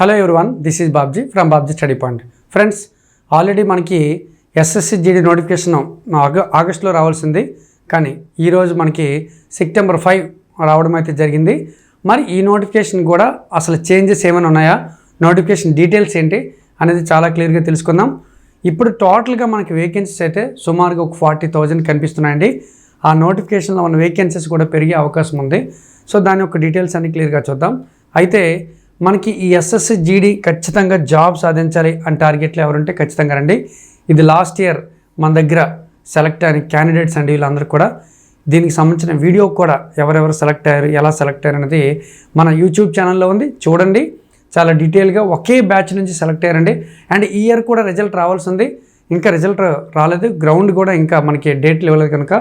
Hello one this is Babji from Babji study point friends already మనకి SSC GD notification ఆగ ఆగస్టులో రావాల్సింది. కానీ ఈరోజు మనకి సెప్టెంబర్ ఫైవ్ రావడం అయితే జరిగింది. మరి ఈ నోటిఫికేషన్ కూడా అసలు చేంజెస్ ఏమైనా ఉన్నాయా? నోటిఫికేషన్ డీటెయిల్స్ ఏంటి అనేది చాలా క్లియర్గా తెలుసుకుందాం. ఇప్పుడు టోటల్గా మనకి వేకెన్సీస్ అయితే సుమారుగా ఒక ఫార్టీ థౌజండ్ కనిపిస్తున్నాయండి. ఆ నోటిఫికేషన్లో ఉన్న వేకెన్సీస్ కూడా పెరిగే అవకాశం ఉంది. సో దాని యొక్క డీటెయిల్స్ అన్ని క్లియర్గా చూద్దాం. అయితే మనకి ఈ ఎస్ఎస్సి జీడీ ఖచ్చితంగా జాబ్ సాధించాలి అని టార్గెట్లు ఎవరుంటే ఖచ్చితంగా రండి. ఇది లాస్ట్ ఇయర్ మన దగ్గర సెలెక్ట్ అయిన క్యాండిడేట్స్ అండి వీళ్ళందరూ కూడా. దీనికి సంబంధించిన వీడియో కూడా ఎవరెవరు సెలెక్ట్ అయ్యారు ఎలా సెలెక్ట్ అయ్యారు అనేది మన యూట్యూబ్ ఛానల్లో ఉంది. చూడండి. చాలా డీటెయిల్గా ఒకే బ్యాచ్ నుంచి సెలెక్ట్ అయ్యారండి. అండ్ ఈ ఇయర్ కూడా రిజల్ట్ రావాల్సి ఉంది. ఇంకా రిజల్ట్ రాలేదు. గ్రౌండ్ కూడా ఇంకా మనకి డేట్లు ఇవ్వలేదు కనుక.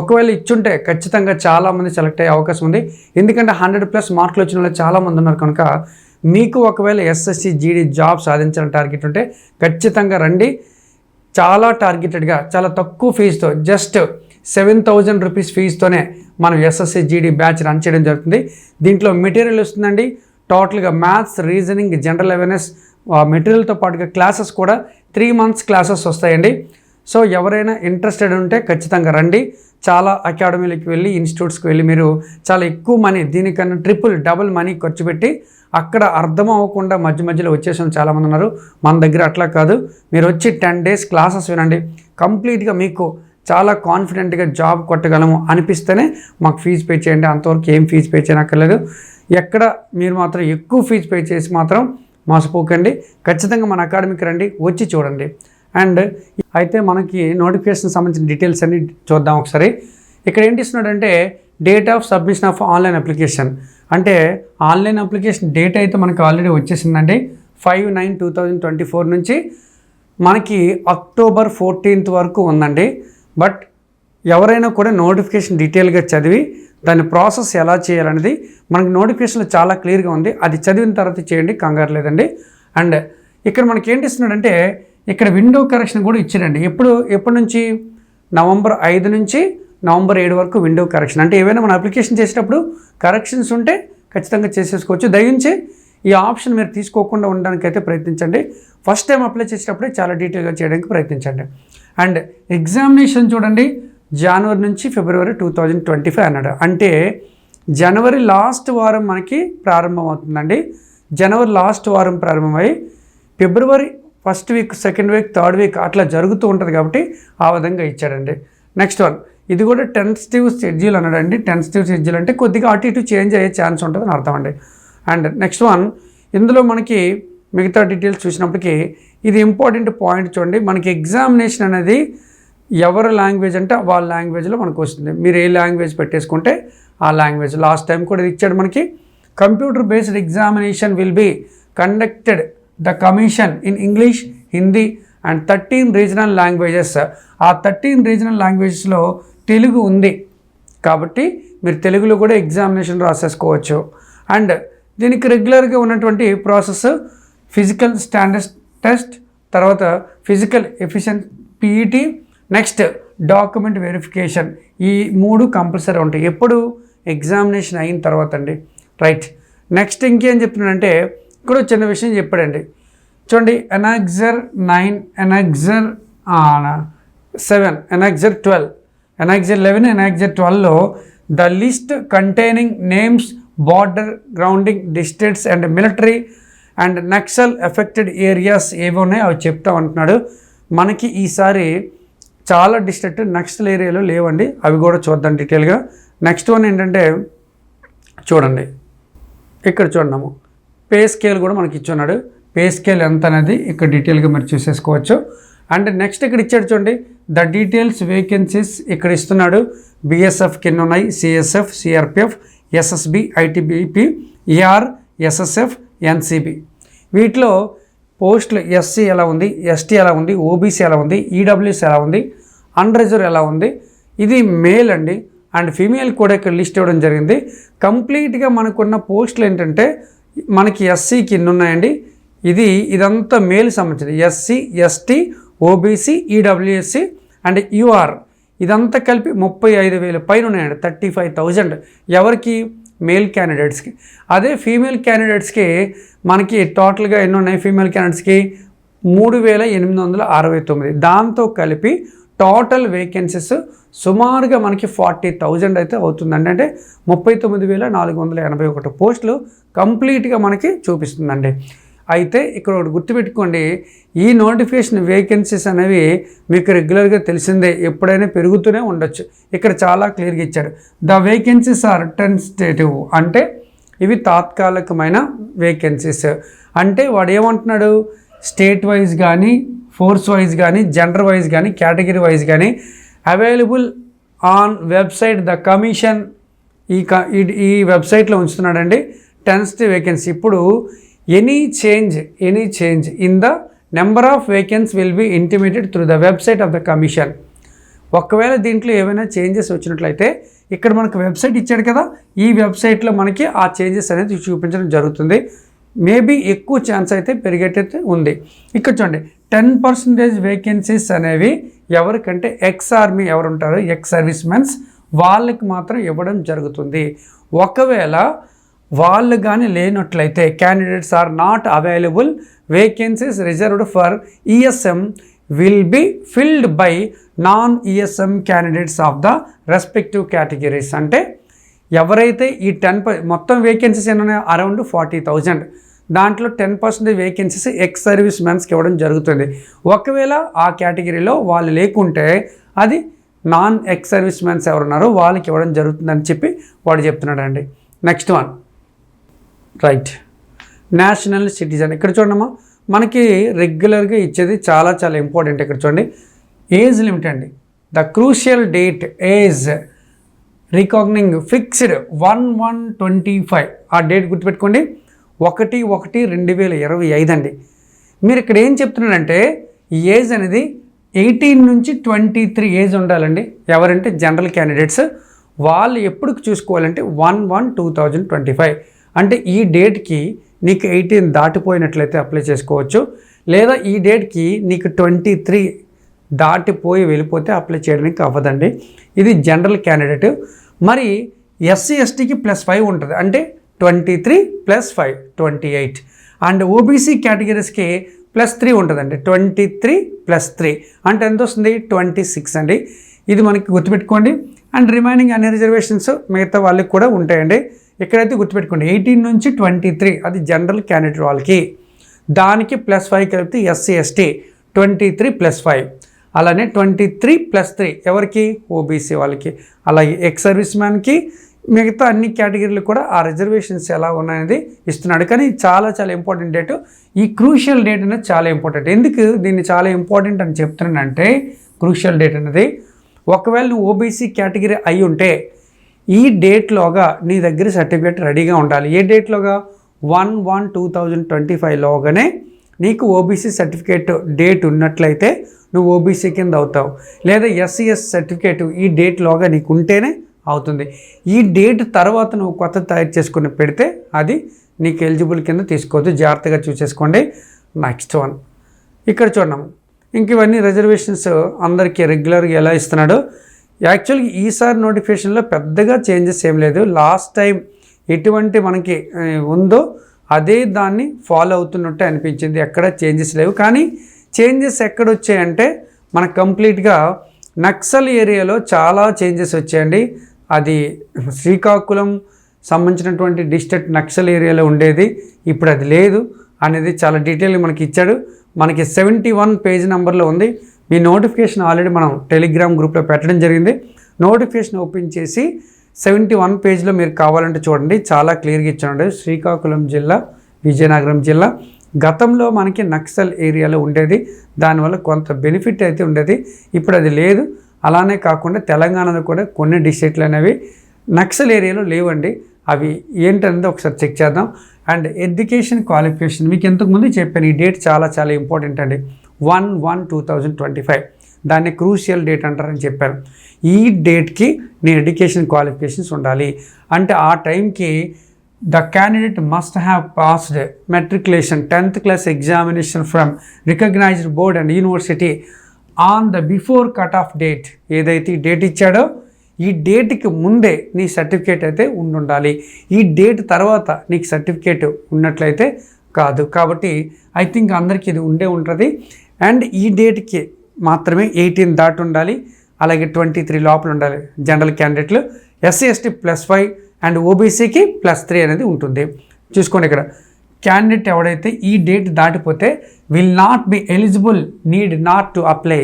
ఒకవేళ ఇచ్చుంటే ఖచ్చితంగా చాలామంది సెలెక్ట్ అయ్యే అవకాశం ఉంది. ఎందుకంటే హండ్రెడ్ ప్లస్ మార్కులు వచ్చిన వాళ్ళు చాలామంది ఉన్నారు కనుక మీకు ఒకవేళ ఎస్ఎస్సి జీడీ జాబ్ సాధించాలని టార్గెట్ ఉంటే ఖచ్చితంగా రండి. చాలా టార్గెటెడ్గా చాలా తక్కువ ఫీజుతో జస్ట్ సెవెన్ థౌజండ్ రూపీస్ ఫీజుతోనే మనం ఎస్ఎస్సి జీడీ బ్యాచ్ రన్ చేయడం జరుగుతుంది. దీంట్లో మెటీరియల్ వస్తుందండి. టోటల్గా మ్యాథ్స్ రీజనింగ్ జనరల్ అవేర్నెస్ మెటీరియల్తో పాటుగా క్లాసెస్ కూడా త్రీ మంత్స్ క్లాసెస్ వస్తాయండి. సో ఎవరైనా ఇంట్రెస్టెడ్ ఉంటే ఖచ్చితంగా రండి. చాలా అకాడమీలకు వెళ్ళి ఇన్స్టిట్యూట్స్కి వెళ్ళి మీరు చాలా ఎక్కువ మనీ దీనికన్నా ట్రిపుల్ డబుల్ మనీ ఖర్చు పెట్టి అక్కడ అర్థం అవ్వకుండా మధ్య మధ్యలో వచ్చేసిన చాలామంది ఉన్నారు. మన దగ్గర అట్లా కాదు. మీరు వచ్చి టెన్ డేస్ క్లాసెస్ వినండి. కంప్లీట్గా మీకు చాలా కాన్ఫిడెంట్గా జాబ్ కొట్టగలము అనిపిస్తేనే మాకు ఫీజు పే చేయండి. అంతవరకు ఏం ఫీజు పే చేయనక్కర్లేదు. ఎక్కడ మీరు మాత్రం ఎక్కువ ఫీజు పే చేసి మాత్రం మోసపోకండి ఖచ్చితంగా మన అకాడమీకి రండి. వచ్చి చూడండి. అండ్ అయితే మనకి నోటిఫికేషన్ సంబంధించిన డీటెయిల్స్ అన్ని చూద్దాం ఒకసారి. ఇక్కడ ఏంటి ఇస్తున్నాడంటే date of submission of online application అంటే ఆన్లైన్ అప్లికేషన్ డేట్ అయితే మనకు ఆల్రెడీ వచ్చేసిందండి. Five nine two thousand twenty four నుంచి మనకి అక్టోబర్ ఫోర్టీన్త్ వరకు ఉందండి. బట్ ఎవరైనా కూడా నోటిఫికేషన్ డీటెయిల్గా చదివి దాని ప్రాసెస్ ఎలా చేయాలనేది మనకి నోటిఫికేషన్లో చాలా క్లియర్గా ఉంది. అది చదివిన తర్వాత చేయండి కంగారు లేదండి. అండ్ ఇక్కడ మనకి ఏంటి ఇస్తున్నాడంటే ఇక్కడ విండో కరెక్షన్ కూడా ఇచ్చాడండి. ఎప్పుడు ఎప్పటి నుంచి? నవంబర్ ఐదు నుంచి నవంబర్ ఏడు వరకు విండో కరెక్షన్ అంటే ఏవైనా మన అప్లికేషన్ చేసేటప్పుడు కరెక్షన్స్ ఉంటే ఖచ్చితంగా చేసేసుకోవచ్చు. దయించి ఈ ఆప్షన్ మీరు తీసుకోకుండా ఉండడానికి అయితే ప్రయత్నించండి. ఫస్ట్ టైం అప్లై చేసేటప్పుడే చాలా డీటెయిల్గా చేయడానికి ప్రయత్నించండి. అండ్ ఎగ్జామినేషన్ చూడండి. జనవరి నుంచి ఫిబ్రవరి టూ థౌజండ్ ట్వంటీ ఫైవ్ అన్నాడు. అంటే జనవరి లాస్ట్ వారం మనకి ప్రారంభం అవుతుందండి జనవరి లాస్ట్ వారం ప్రారంభమై ఫిబ్రవరి first week second week third week అట్లా జరుగుతూ ఉంటుంది కాబట్టి ఆ విధంగా ఇచ్చాడండి. నెక్స్ట్ వన్ ఇది కూడా టెన్స్టివ్ షెడ్యూల్ అన్నాడండి. టెన్స్టివ్ షెడ్యూల్ అంటే కొద్దిగా అటు ఇటు చేంజ్ అయ్యే ఛాన్స్ ఉంటుందని అర్థం అండి. అండ్ నెక్స్ట్ వన్ ఇందులో మనకి మిగతా డీటెయిల్స్ చూసినప్పటికీ ఇది ఇంపార్టెంట్ పాయింట్ చూడండి. మనకి ఎగ్జామినేషన్ అనేది ఎవరి లాంగ్వేజ్ అంటే వాళ్ళ లాంగ్వేజ్లో మనకు వస్తుంది. మీరు ఏ లాంగ్వేజ్ పెట్టేసుకుంటే ఆ లాంగ్వేజ్ లాస్ట్ టైం కూడా ఇచ్చాడు మనకి. Computer based examination will be conducted the commission in English Hindi and thirteen regional languages ఆ థర్టీన్ రీజనల్ లాంగ్వేజెస్లో తెలుగు ఉంది. కాబట్టి మీరు తెలుగులో కూడా ఎగ్జామినేషన్ రాసేసుకోవచ్చు. అండ్ దీనికి రెగ్యులర్గా ఉన్నటువంటి ప్రాసెస్ ఫిజికల్ స్టాండర్డ్స్ టెస్ట్ తర్వాత physical efficient PET next document verification ఈ మూడు కంపల్సరీ ఉంటాయి. ఎప్పుడు? ఎగ్జామినేషన్ అయిన తర్వాత అండి. రైట్ నెక్స్ట్ ఇంకేం చెప్తున్నానంటే ఇక్కడ చిన్న విషయం చెప్పాడండి. చూడండి annexure nine annexure seven annexure twelve annexure eleven annexure ట్వెల్వ్లో the list containing names border grounding districts and military and Naxal affected areas ఏవి ఉన్నాయో అవి చెప్తామంటున్నాడు మనకి ఈసారి చాలా డిస్ట్రిక్ట్ నక్సల్ ఏరియాలో లేవండి. అవి కూడా చూద్దాం డీటెయిల్గా నెక్స్ట్ వన్ ఏంటంటే చూడండి. ఇక్కడ చూడము పే స్కేల్ కూడా మనకి ఇచ్చున్నాడు. పే స్కేల్ ఎంత అనేది ఇక్కడ డీటెయిల్గా మీరు చూసేసుకోవచ్చు. అండ్ నెక్స్ట్ ఇక్కడ ఇచ్చాడు చూడండి. ద డీటెయిల్స్ వేకెన్సీస్ ఇక్కడ ఇస్తున్నాడు. బిఎస్ఎఫ్ కింద ఉన్నాయి. CSF CRPF SSB ITBP ER SSF NCB వీటిలో పోస్టులు ఎస్సీ ఎలా ఉంది ఎస్టీ ఎలా ఉంది ఓబీసీ ఎలా ఉంది ఈడబ్ల్యూస్ ఎలా ఉంది అన్రిజర్వ్ ఎలా ఉంది. ఇది మేల్ అండి. అండ్ ఫీమేల్ కూడా ఇక్కడ లిస్ట్ ఇవ్వడం జరిగింది. కంప్లీట్గా మనకున్న పోస్టులు ఏంటంటే మనకి ఎస్సీకి ఇన్ని ఉన్నాయండి. ఇది ఇదంతా మేల్ సంబంధించింది SC ST OBC EWS and UR. ఇదంతా కలిపి ముప్పై ఐదు వేల. పైన ఉన్నాయండి థర్టీ ఫైవ్ థౌజండ్. ఎవరికి? మేల్ క్యాండిడేట్స్కి. అదే ఫీమేల్ క్యాండిడేట్స్కి మనకి టోటల్గా ఎన్ని ఉన్నాయి ఫీమేల్ క్యాండిడేట్స్కి మూడు వేల ఎనిమిది వందల అరవై తొమ్మిది. దాంతో కలిపి టోటల్ వేకెన్సీస్ సుమారుగా మనకి ఫార్టీ థౌజండ్ అయితే అవుతుందండి. అంటే ముప్పై తొమ్మిది వేల నాలుగు వందల ఎనభై ఒకటి పోస్టులు కంప్లీట్గా మనకి చూపిస్తుందండి. అయితే ఇక్కడ ఒకటి గుర్తుపెట్టుకోండి ఈ నోటిఫికేషన్ వేకెన్సీస్ అనేవి మీకు రెగ్యులర్గా తెలిసిందే ఎప్పుడైనా పెరుగుతూనే ఉండొచ్చు. ఇక్కడ చాలా క్లియర్గా ఇచ్చారు. ద వేకెన్సీస్ ఆర్ టెన్స్టేటివ్ అంటే ఇవి తాత్కాలికమైన వేకెన్సీస్. అంటే వాడు ఏమంటున్నాడు? స్టేట్ వైజ్ కానీ ఫోర్స్ వైజ్ కానీ జెండర్ వైజ్ కానీ కేటగిరీ వైజ్ కానీ available on website the commission ఈ క ఈ- వెబ్సైట్లో ఉంచుతున్నాడండి టెన్స్ట్ వేకెన్సీ. ఇప్పుడు any change any change in the number of vacancies will be intimated through the website of the commission ఒకవేళ దీంట్లో ఏమైనా చేంజెస్ వచ్చినట్లయితే ఇక్కడ మనకు వెబ్సైట్ ఇచ్చాడు కదా ఈ వెబ్సైట్లో మనకి ఆ చేంజెస్ అనేది చూపించడం జరుగుతుంది. మేబీ ఎక్కువ ఛాన్స్ అయితే పెరిగేటైతే ఉంది. ఇక్కడ చూడండి టెన్ పర్సెంటేజ్ వేకెన్సీస్ అనేవి ఎవరికంటే ఎక్స్ ఆర్మీ ఎవరు ఉంటారో ఎక్స్ సర్వీస్ మెన్స్ వాళ్ళకి మాత్రం ఇవ్వడం జరుగుతుంది. ఒకవేళ వాళ్ళు కానీ లేనట్లయితే candidates are not available vacancies reserved for ESM will be filled by non ESM candidates of the respective categories అంటే ఎవరైతే ఈ టెన్ మొత్తం వేకెన్సీస్ ఎన్ని అరౌండ్ ఫార్టీ థౌజండ్ దాంట్లో ten percent vacancies ex service మెన్స్కి ఇవ్వడం జరుగుతుంది. ఒకవేళ ఆ కేటగిరీలో వాళ్ళు లేకుంటే అది నాన్ ఎక్స్ సర్వీస్ మెన్స్ ఎవరున్నారో వాళ్ళకి ఇవ్వడం జరుగుతుందని చెప్పి వాడు చెప్తున్నాడండి. Next one right. National citizen. ఇక్కడ చూడమ్మా మనకి రెగ్యులర్గా ఇచ్చేది చాలా చాలా ఇంపార్టెంట్ ఇక్కడ చూడండి. ఏజ్ లిమిట్ అండి. The crucial date age reckoning fixed one one twenty five. ఆ డేట్ గుర్తుపెట్టుకోండి. ఒకటి ఒకటి రెండు వేల ఇరవై ఐదు అండి. మీరు ఇక్కడ ఏం చెప్తున్నారంటే ఈ ఏజ్ అనేది ఎయిటీన్ నుంచి ట్వంటీ త్రీ ఏజ్ ఉండాలండి. ఎవరంటే జనరల్ క్యాండిడేట్స్. వాళ్ళు ఎప్పుడు చూసుకోవాలంటే one one two thousand twenty five. అంటే ఈ డేట్కి నీకు ఎయిటీన్ దాటిపోయినట్లయితే అప్లై చేసుకోవచ్చు. లేదా ఈ డేట్కి నీకు ట్వంటీ త్రీ దాటిపోయి వెళ్ళిపోతే అప్లై చేయడానికి అవ్వదండి. ఇది జనరల్ క్యాండిడేట్ మరి ఎస్సీ ఎస్టీకి ప్లస్ ఫైవ్ ఉంటుంది. అంటే twenty three plus five twenty eight and OBC కేటగిరీస్కి plus three ఉంటుందండి. ట్వంటీ త్రీ ప్లస్ త్రీ అంటే ఎంత వస్తుంది? ట్వంటీ సిక్స్ అండి. ఇది మనకి గుర్తుపెట్టుకోండి. అండ్ రిమైనింగ్ అన్ని రిజర్వేషన్స్ మిగతా వాళ్ళకి కూడా ఉంటాయండి. ఇక్కడైతే గుర్తుపెట్టుకోండి ఎయిటీన్ నుంచి ట్వంటీ త్రీ అది జనరల్ క్యాండిడేట్ వాళ్ళకి. దానికి ప్లస్ ఫైవ్ కలిపితే SC ST twenty three plus five. అలానే ట్వంటీ త్రీ ప్లస్ త్రీ ఎవరికి? ఓబీసీ వాళ్ళకి. అలాగే ఎక్స్ సర్వీస్ మ్యాన్కి మిగతా అన్ని కేటగిరీలు కూడా ఆ రిజర్వేషన్స్ ఎలా ఉన్నాయనేది ఇస్తున్నాడు. కానీ చాలా చాలా ఇంపార్టెంట్ డేట్. ఈ క్రూషియల్ డేట్ అనేది చాలా ఇంపార్టెంట్. ఎందుకు దీన్ని చాలా ఇంపార్టెంట్ అని చెప్తున్నానంటే క్రూషియల్ డేట్ అనేది ఒకవేళ నువ్వు ఓబీసీ కేటగిరీ అయి ఉంటే ఈ డేట్లోగా నీ దగ్గర సర్టిఫికేట్ రెడీగా ఉండాలి. ఏ డేట్లోగా one one two thousand twenty ఫైవ్లోగానే నీకు ఓబీసీ సర్టిఫికేట్ డేట్ ఉన్నట్లయితే నువ్వు ఓబీసీ కింద అవుతావు. లేదా ఎస్సీఎస్ సర్టిఫికేట్ ఈ డేట్లోగా నీకు ఉంటేనే అవుతుంది. ఈ డేట్ తర్వాత నువ్వు కొత్త తయారు చేసుకుని పెడితే అది నీకు ఎలిజిబుల్ కింద తీసుకోవద్దు జాగ్రత్తగా చూసేసుకోండి. నెక్స్ట్ వన్ ఇక్కడ చూడండి. ఇంక ఇవన్నీ రిజర్వేషన్స్ అందరికీ రెగ్యులర్గా ఎలా ఇస్తున్నాడు? యాక్చువల్గా ఈసారి నోటిఫికేషన్లో పెద్దగా చేంజెస్ ఏం లేదు. లాస్ట్ టైం ఎటువంటి మనకి ఉందో అదే దాన్ని ఫాలో అవుతున్నట్టు అనిపించింది. ఎక్కడ చేంజెస్ లేవు. కానీ చేంజెస్ ఎక్కడ వచ్చాయంటే మనకు కంప్లీట్గా నక్సల్ ఏరియాలో చాలా చేంజెస్ వచ్చాయండి. అది శ్రీకాకుళం సంబంధించినటువంటి డిస్ట్రిక్ట్ నక్సల్ ఏరియాలో ఉండేది. ఇప్పుడు అది లేదు అనేది చాలా డీటెయిల్గా మనకి ఇచ్చాడు. మనకి సెవెంటీ వన్ పేజ్ నెంబర్లో ఉంది. మీ నోటిఫికేషన్ ఆల్రెడీ మనం టెలిగ్రామ్ గ్రూప్లో పెట్టడం జరిగింది. నోటిఫికేషన్ ఓపెన్ చేసి సెవెంటీ వన్ పేజ్లో మీరు కావాలంటే చూడండి. చాలా క్లియర్గా ఇచ్చానండి శ్రీకాకుళం జిల్లా విజయనగరం జిల్లా. గతంలో మనకి నక్సల్ ఏరియాలో ఉండేది. దానివల్ల కొంత బెనిఫిట్ అయితే ఉండేది. ఇప్పుడు అది లేదు. అలానే కాకుండా తెలంగాణలో కూడా కొన్ని డిస్ట్రిక్ట్లు అనేవి నక్సల్ ఏరియాలో లేవండి. అవి ఏంటనేది ఒకసారి చెక్ చేద్దాం. అండ్ ఎడ్యుకేషన్ క్వాలిఫికేషన్ మీకు ఇంతకుముందు చెప్పాను. ఈ డేట్ చాలా చాలా ఇంపార్టెంట్ అండి. One one two thousand twenty five. దాన్ని క్రూషియల్ డేట్ అంటారని చెప్పారు. ఈ డేట్కి నీ ఎడ్యుకేషన్ క్వాలిఫికేషన్స్ ఉండాలి. అంటే ఆ టైంకి the candidate must have passed matriculation tenth class examination from recognised board and university on the before cut off date. ఏదైతే ఈ డేట్ ఇచ్చాడో ఈ డేట్కి ముందే నీ సర్టిఫికేట్ అయితే ఉండాలి ఈ డేట్ తర్వాత నీకు సర్టిఫికేట్ ఉన్నట్లయితే కాదు. కాబట్టి ఐ థింక్ అందరికీ ఇది ఉండే ఉంటుంది. అండ్ ఈ డేట్కి మాత్రమే ఎయిటీన్ దాటి ఉండాలి. అలాగే ట్వంటీ త్రీ లోపల ఉండాలి. జనరల్ క్యాండిడేట్లు SC ST plus five and ఓబీసీకి plus three అనేది ఉంటుంది. చూసుకోండి ఇక్కడ. క్యాండిడేట్ ఎవడైతే ఈ డేట్ దాటిపోతే will not be eligible need not to apply.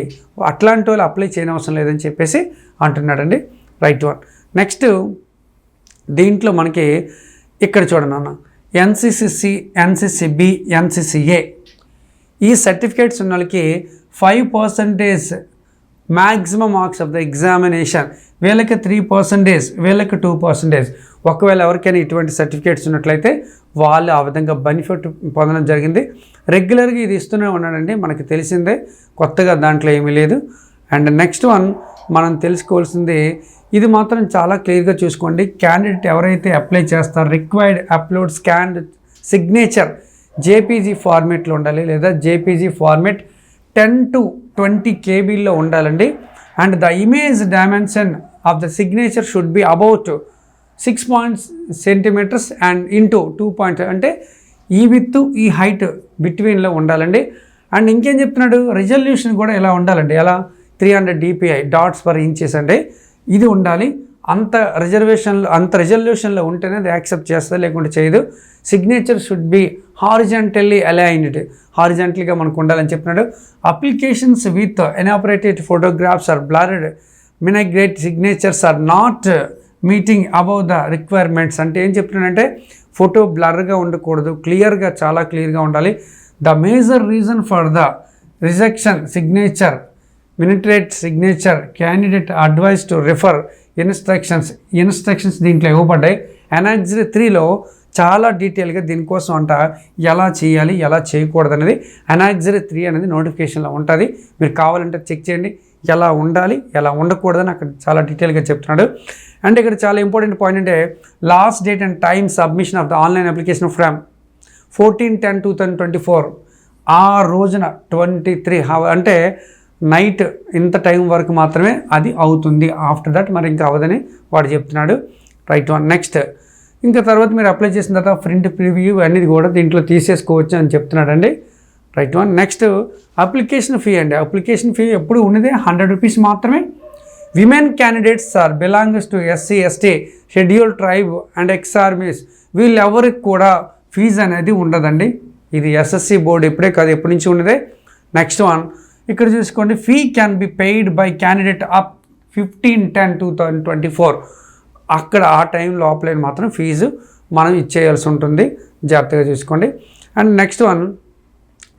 అట్లాంటి వాళ్ళు అప్లై చేయని అవసరం లేదని చెప్పేసి అంటున్నాడండి రైట్ వన్. నెక్స్ట్ దీంట్లో మనకి ఇక్కడ చూడండి అన్న. ఎన్సిసిసి ఎన్సిసిబి ఎన్సిసిఏ ఈ సర్టిఫికేట్స్ ఉన్న వాళ్ళకి five percentage maximum marks of the examination వీళ్ళకి త్రీ పర్సంటేజ్ వీళ్ళకి టూ పర్సంటేజ్ ఒకవేళ ఎవరికైనా ఇటువంటి సర్టిఫికేట్స్ ఉన్నట్లయితే వాళ్ళు ఆ విధంగా బెనిఫిట్ పొందడం జరిగింది. రెగ్యులర్గా ఇది ఇస్తూనే ఉన్నాడండి. మనకి తెలిసిందే. కొత్తగా దాంట్లో ఏమీ లేదు. అండ్ నెక్స్ట్ వన్ మనం తెలుసుకోవాల్సింది ఇది మాత్రం చాలా క్లియర్గా చూసుకోండి. క్యాండిడేట్ ఎవరైతే అప్లై చేస్తారో required upload scan signature JPG ఫార్మేట్లో ఉండాలి లేదా JPG format ten to twenty కేబీల్లో ఉండాలండి. And the image dimension of the signature should be about six points centimetres and into two point అంటే ఈ విత్ ఈ హైట్ బిట్వీన్లో ఉండాలండి. And ఇంకేం చెప్తున్నాడు? రిజల్యూషన్ కూడా ఎలా ఉండాలండి? ఎలా? Three hundred DPI dots per inches అండి. ఇది ఉండాలి. అంత రిజర్వేషన్లో అంత రిజల్యూషన్లో ఉంటేనే అది యాక్సెప్ట్ చేస్తుంది లేకుంటే చేయదు. Signature should be horizontally aligned హారిజెంటల్గా మనకు ఉండాలని చెప్పినాడు. Applications with ఎనాపరేటెడ్ photographs are blurred మినగ్రేట్ signatures are not meeting above the requirements అంటే ఏం చెప్తున్నానంటే ఫోటో బ్లర్గా ఉండకూడదు. క్లియర్గా చాలా క్లియర్గా ఉండాలి. The major reason for the rejection signature మినిట్రేట్ signature candidate advise to refer instructions instructions దీంట్లో ఇవ్వబడ్డాయి. ఎనాక్జరీ త్రీలో చాలా డీటెయిల్గా దీనికోసం అంట ఎలా చేయాలి ఎలా చేయకూడదు అనేది ఎనాక్జరీ త్రీ అనేది నోటిఫికేషన్లో ఉంటుంది. మీరు కావాలంటే చెక్ చేయండి ఎలా ఉండాలి ఎలా ఉండకూడదని అక్కడ చాలా డీటెయిల్గా చెప్తున్నాడు. అండ్ ఇక్కడ చాలా ఇంపార్టెంట్ పాయింట్ అంటే last date and time submission of the online application from fourteen ten two thousand twenty four. ఆ రోజున ట్వంటీ త్రీ అంటే నైట్ ఇంత టైం వరకు మాత్రమే అది అవుతుంది. ఆఫ్టర్ దట్ మరి ఇంకా అవ్వదని వాడు చెప్తున్నాడు. రైట్ వన్ నెక్స్ట్ ఇంకా తర్వాత మీరు అప్లై చేసిన తర్వాత ప్రింట్ ప్రివ్యూ అనేది కూడా దీంట్లో తీసేసుకోవచ్చు అని చెప్తున్నాడండి. Right one next application fee అండి. అప్లికేషన్ ఫీ ఎప్పుడు ఉన్నదే? హండ్రెడ్ రూపీస్ మాత్రమే. Women candidates are belongs to SC ST schedule tribe and ex armies వీళ్ళెవరికి కూడా ఫీజు అనేది ఉండదండి. ఇది ఎస్ఎస్సి బోర్డు ఇప్పుడే కాదు ఎప్పటి నుంచి ఉన్నదే? నెక్స్ట్ వన్ ఇక్కడ చూసుకోండి. Fee can be paid by candidate up fifteen ten two thousand twenty four అక్కడ ఆ టైం లోపలైన మాత్రం ఫీజు మనం ఇచ్చేయాల్సి ఉంటుంది. జాగ్రత్తగా చూసుకోండి. అండ్ నెక్స్ట్ వన్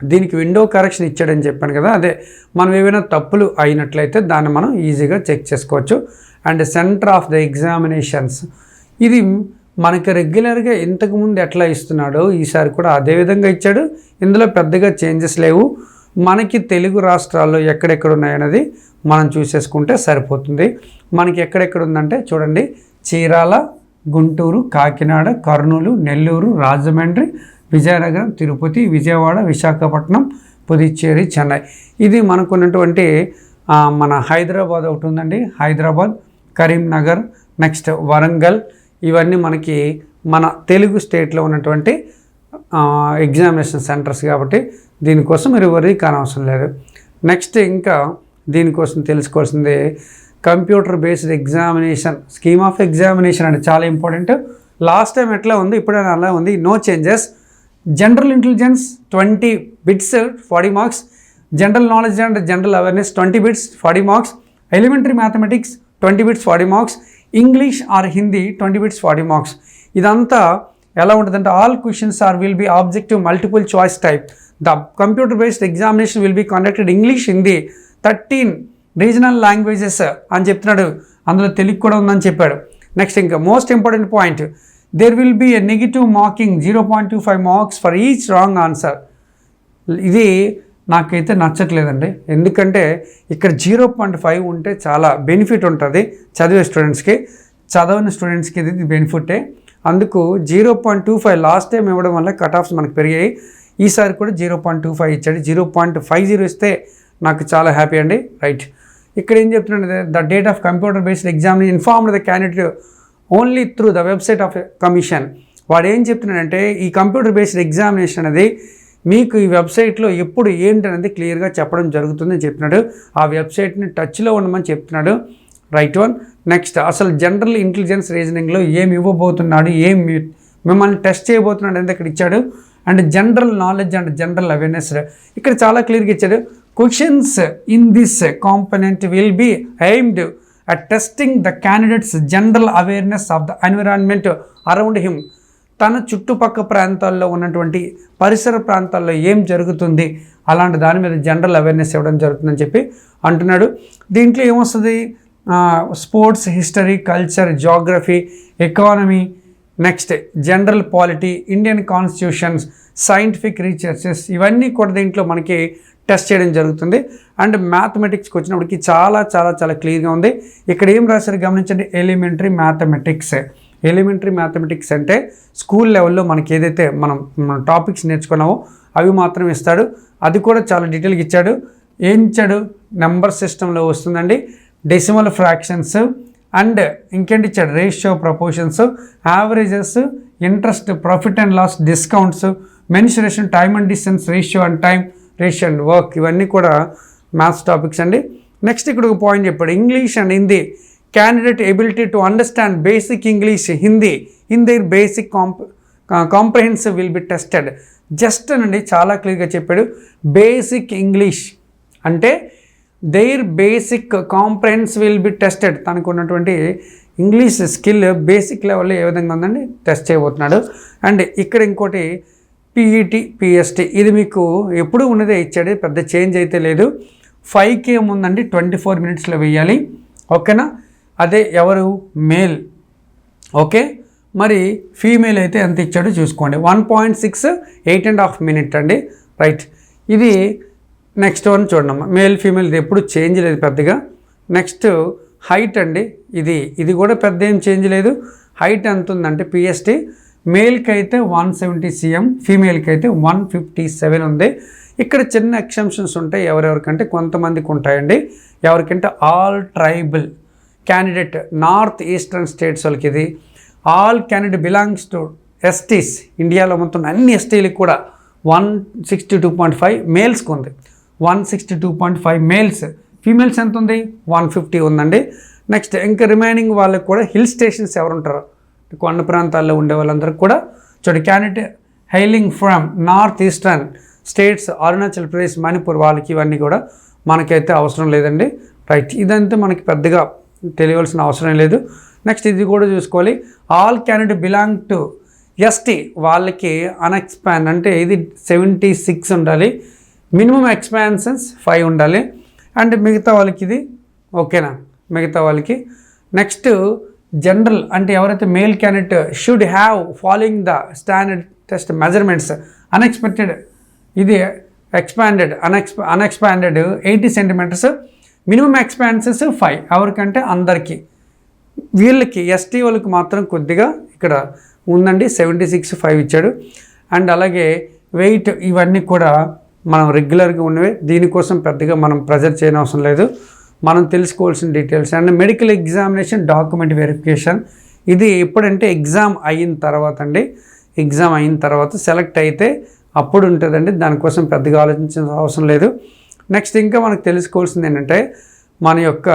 దీనికి విండో కరెక్షన్ ఇచ్చాడని చెప్పాను కదా అదే మనం ఏవైనా తప్పులు అయినట్లయితే దాన్ని మనం ఈజీగా చెక్ చేసుకోవచ్చు. And centre of the examinations ఇది మనకి రెగ్యులర్గా ఇంతకుముందు ఎట్లా ఇస్తున్నాడో ఈసారి కూడా అదే విధంగా ఇచ్చాడు. ఇందులో పెద్దగా చేంజెస్ లేవు. మనకి తెలుగు రాష్ట్రాల్లో ఎక్కడెక్కడ ఉన్నాయన్నది మనం చూసేసుకుంటే సరిపోతుంది. మనకి ఎక్కడెక్కడ ఉందంటే చూడండి చీరాల గుంటూరు కాకినాడ కర్నూలు నెల్లూరు రాజమండ్రి విజయనగరం తిరుపతి విజయవాడ విశాఖపట్నం పుదుచ్చేరి చెన్నై. ఇది మనకున్నటువంటి మన హైదరాబాద్ ఒకటి ఉందండి. హైదరాబాద్ కరీంనగర్ నెక్స్ట్ వరంగల్. ఇవన్నీ మనకి మన తెలుగు స్టేట్లో ఉన్నటువంటి ఎగ్జామినేషన్ సెంటర్స్ కాబట్టి దీనికోసం మీరు వరీ కానవసరం లేదు. నెక్స్ట్ ఇంకా దీనికోసం తెలుసుకోవాల్సింది computer based examination scheme of examination అంటే చాలా ఇంపార్టెంట్ లాస్ట్ టైం ఎట్లా ఉంది? ఇప్పుడైనా అలా ఉంది. No changes general intelligence twenty bits forty marks general knowledge and general awareness twenty bits forty marks elementary mathematics twenty bits forty marks English or Hindi twenty bits forty marks ఇదంతా ఎలా ఉంటుందంటే all questions are will be objective multiple choice type the computer based examination will be conducted English Hindi thirteen regional languages అని చెప్తున్నాడు. అందులో తెలుగు కూడా ఉందని చెప్పాడు. Next ఇంకా most important point there will be a negative marking zero point two five marks for each wrong answer ఇది నాకైతే నచ్చట్లేదండి. ఎందుకంటే ఇక్కడ జీరో పాయింట్ ఫైవ్ ఉంటే చాలా బెనిఫిట్ ఉంటుంది చదివే స్టూడెంట్స్కి చదవని స్టూడెంట్స్కి ఇది బెనిఫిటే అందుకు zero point two five last time ఇవ్వడం వల్ల కట్ ఆఫ్స్ మనకు పెరిగాయి. ఈసారి కూడా జీరో పాయింట్ టూ ఫైవ్ ఇచ్చాడు. జీరో పాయింట్ ఫైవ్ జీరో ఇస్తే నాకు చాలా హ్యాపీ అండి. రైట్. ఇక్కడ ఏం చెప్తున్నాడు? The date of computer based exam informed the candidate only through the website of commission. వాడు ఏం చెప్తున్నాడంటే ఈ కంప్యూటర్ బేస్డ్ ఎగ్జామినేషన్ అనేది మీకు ఈ వెబ్సైట్లో ఎప్పుడు ఏంటనేది క్లియర్గా చెప్పడం జరుగుతుందని చెప్తున్నాడు ఆ వెబ్సైట్ని టచ్లో ఉండమని చెప్తున్నాడు. Right one. నెక్స్ట్ అసలు జనరల్ ఇంటెలిజెన్స్ రీజనింగ్లో ఏమి ఇవ్వబోతున్నాడు? ఏం మిమ్మల్ని టెస్ట్ చేయబోతున్నాడు అనేది ఇక్కడ ఇచ్చాడు. And general knowledge and general awareness. ఇక్కడ చాలా క్లియర్గా ఇచ్చాడు. Questions in this component will be aimed at testing the candidate's general awareness of the environment around him తన చుట్టుపక్క ప్రాంతాల్లో ఉన్నటువంటి పరిసర ప్రాంతాల్లో ఏం జరుగుతుంది? అలాంటి దాని మీద జనరల్ అవేర్నెస్ ఇవ్వడం జరుగుతుందని చెప్పి అంటున్నాడు. దీంట్లో ఏమొస్తుంది? Sports history culture geography economy next general polity Indian constitutions scientific researches ఇవన్నీ కూడా దీంట్లో మనకి టెస్ట్ చేయడం జరుగుతుంది. అండ్ మ్యాథమెటిక్స్కి వచ్చినప్పటికి చాలా చాలా చాలా క్లియర్గా ఉంది. ఇక్కడ ఏం రాశారు గమనించండి? ఎలిమెంటరీ మ్యాథమెటిక్స్ ఎలిమెంటరీ మ్యాథమెటిక్స్ అంటే స్కూల్ లెవెల్లో మనకి ఏదైతే మనం టాపిక్స్ నేర్చుకున్నామో అవి మాత్రం ఇస్తాడు. అది కూడా చాలా డీటెయిల్గా ఇచ్చాడు. ఏం ఇచ్చాడు? నెంబర్ సిస్టంలో వస్తుందండి. డెసిమల్ ఫ్రాక్షన్స్ అండ్ ఇంకేంటి ఇచ్చాడు ratio proportions averages interest profit and loss discounts mensuration time and distance ratio and time ratio and work ఇవన్నీ కూడా మ్యాథ్స్ టాపిక్స్ అండి. నెక్స్ట్ ఇక్కడ ఒక పాయింట్ చెప్పాడు English and Hindi. Candidate ability to understand basic English Hindi. In their basic comp comprehensive will be tested just అండి చాలా క్లియర్గా చెప్పాడు బేసిక్ ఇంగ్లీష్ అంటే their basic comprehension will be tested తనకు ఉన్నటువంటి ఇంగ్లీష్ స్కిల్ బేసిక్ లెవెల్లో ఏ విధంగా ఉందండి? టెస్ట్ చేయబోతున్నాడు. అండ్ ఇక్కడ ఇంకోటి పీఈటీ పిఎస్టీ ఇది మీకు ఎప్పుడు ఉన్నదే ఇచ్చాడు. పెద్ద చేంజ్ అయితే లేదు. ఫైవ్కి ఏముందండి ట్వంటీ ఫోర్ మినిట్స్లో వేయాలి ఓకేనా? అదే ఎవరు? Male okay? మరి ఫీమేల్ అయితే ఎంత ఇచ్చాడో చూసుకోండి. One point six eight and half minute అండి. రైట్ ఇది నెక్స్ట్ వన్ చూడమ్మా మేల్ ఫీమేల్ ఇది ఎప్పుడు చేంజ్ లేదు పెద్దగా. నెక్స్ట్ హైట్ అండి ఇది. ఇది కూడా పెద్ద ఏం చేంజ్ లేదు. హైట్ ఎంత ఉందంటే పిఎస్టీ మేల్కి అయితే వన్ సెవెంటీ సీఎం ఫీమేల్కి అయితే వన్ ఫిఫ్టీ సెవెన్ ఉంది. ఇక్కడ చిన్న ఎక్సెంప్షన్స్ ఉంటాయి ఎవరెవరికంటే కొంతమందికి ఉంటాయండి. ఎవరికంటే all tribal candidate north eastern states వాళ్ళకి ఇది. All candidate belongs to STs ఇండియాలో మొత్తం అన్ని ఎస్టీలకు కూడా one sixty two point five మేల్స్కి ఉంది. One sixty two point five males females ఎంత ఉంది వన్ ఫిఫ్టీ ఉందండి. నెక్స్ట్ ఇంకా రిమైనింగ్ వాళ్ళకి కూడా హిల్ స్టేషన్స్ ఎవరు ఉంటారు కొండ ప్రాంతాల్లో ఉండే వాళ్ళందరికీ కూడా చూడండి candidate hailing from north eastern states Arunachal Pradesh Manipur వాళ్ళకి ఇవన్నీ కూడా మనకైతే అవసరం లేదండి. రైట్ ఇదంతా మనకి పెద్దగా తెలియవలసిన అవసరం లేదు. నెక్స్ట్ ఇది కూడా చూసుకోవాలి. All candidate belong to ST వాళ్ళకి అన్ఎక్స్పాండ్ అంటే ఇది సెవెంటీ సిక్స్ ఉండాలి. మినిమం ఎక్స్పాన్షన్స్ ఫైవ్ ఉండాలి. అండ్ మిగతా వాళ్ళకి ఇది ఓకేనా? మిగతా వాళ్ళకి. నెక్స్ట్ జనరల్ అంటే ఎవరైతే male candidate should have following the standard test measurements unexpected. ఇది expanded unex unexpanded eighty centimetres minimum expanses five ఎవరికంటే అందరికీ. వీళ్ళకి ఎస్టీ వాళ్ళకి మాత్రం కొద్దిగా ఇక్కడ ఉందండి. సెవెంటీ సిక్స్ ఫైవ్ ఇచ్చాడు. అండ్ అలాగే వెయిట్ ఇవన్నీ కూడా మనం రెగ్యులర్గా ఉన్నవి దీనికోసం పెద్దగా మనం ప్రెజర్ చేయని అవసరం లేదు. మనం తెలుసుకోవాల్సిన details and medical examination document verification. ఇది ఎప్పుడంటే ఎగ్జామ్ అయిన తర్వాత అండి. ఎగ్జామ్ అయిన తర్వాత సెలెక్ట్ అయితే అప్పుడు ఉంటుందండి. దానికోసం పెద్దగా ఆలోచించిన అవసరం లేదు. నెక్స్ట్ ఇంకా మనకు తెలుసుకోవాల్సింది ఏంటంటే మన యొక్క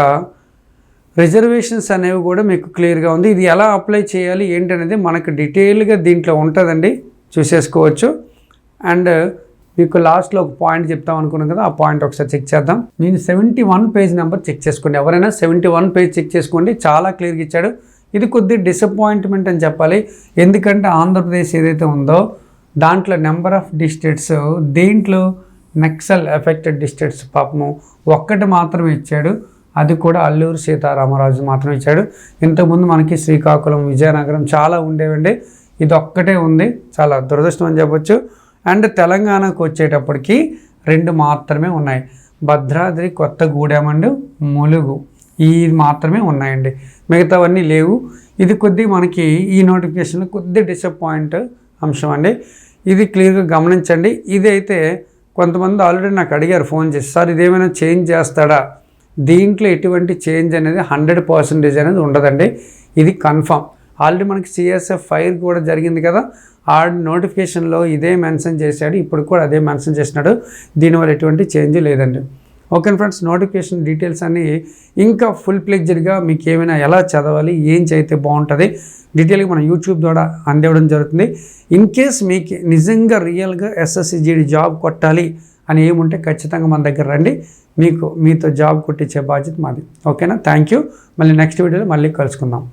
రిజర్వేషన్స్ అనేవి కూడా మీకు క్లియర్గా ఉంది. ఇది ఎలా అప్లై చేయాలి ఏంటనేది మనకు డీటెయిల్గా దీంట్లో ఉంటుందండి. చూసేసుకోవచ్చు. అండ్ మీకు లాస్ట్లో ఒక పాయింట్ చెప్తాం అనుకున్నాం కదా ఆ పాయింట్ ఒకసారి చెక్ చేద్దాం. నేను seventy one page number check చేసుకోండి ఎవరైనా సెవెంటీ వన్ పేజ్ చెక్ చేసుకోండి చాలా క్లియర్గా ఇచ్చాడు. ఇది కొద్ది డిసప్పాయింట్మెంట్ అని చెప్పాలి. ఎందుకంటే ఆంధ్రప్రదేశ్ ఏదైతే ఉందో దాంట్లో నెంబర్ ఆఫ్ డిస్ట్రిక్ట్స్ దేంట్లో నక్సల్ ఎఫెక్టెడ్ డిస్ట్రిక్ట్స్ పాపము ఒక్కటి మాత్రమే ఇచ్చాడు. అది కూడా అల్లూరు సీతారామరాజు మాత్రం ఇచ్చాడు. ఇంతకుముందు మనకి శ్రీకాకుళం విజయనగరం చాలా ఉండేవండి. ఇది ఒక్కటే ఉంది. చాలా దురదృష్టం అని చెప్పొచ్చు. అండ్ తెలంగాణకు వచ్చేటప్పటికి రెండు మాత్రమే ఉన్నాయి. భద్రాద్రి కొత్తగూడెం అండ్ ములుగు. ఈ మాత్రమే ఉన్నాయండి. మిగతావన్నీ లేవు. ఇది కొద్ది మనకి ఈ నోటిఫికేషన్లో కొద్ది డిసప్పాయింట్ అంశం అండి. ఇది క్లియర్గా గమనించండి. ఇది అయితే కొంతమంది ఆల్రెడీ నాకు అడిగారు ఫోన్ చేసి సార్ ఇదేమైనా చేంజ్ చేస్తాడా? దీంట్లో ఎటువంటి చేంజ్ అనేది హండ్రెడ్ పర్సెంటేజ్ అనేది ఉండదండి. ఇది కన్ఫామ్. ఆల్రెడీ మనకి సిఎస్ఎఫ్ ఫైర్ కూడా జరిగింది కదా ఆ నోటిఫికేషన్లో ఇదే మెన్షన్ చేశాడు ఇప్పుడు కూడా అదే మెన్షన్ చేసినాడు దీనివల్ల ఎటువంటి చేంజ్ లేదండి. ఓకే ఫ్రెండ్స్ నోటిఫికేషన్ డీటెయిల్స్ అన్ని ఇంకా ఫుల్ ప్లెజ్డ్గా మీకు ఏమైనా ఎలా చదవాలి ఏం చేస్తే బాగుంటుంది డీటెయిల్గా మన యూట్యూబ్ ద్వారా అందివ్వడం జరుగుతుంది. ఇన్ కేస్ మీకు నిజంగా రియల్గా ఎస్ఎస్సిజీడి జాబ్ కొట్టాలి అని ఏముంటే ఖచ్చితంగా మన దగ్గర రండి. మీకు మీతో జాబ్ కొట్టించే బాధ్యత మాది. ఓకేనా? థ్యాంక్ యూ మళ్ళీ నెక్స్ట్ వీడియోలో మళ్ళీ కలుసుకుందాం.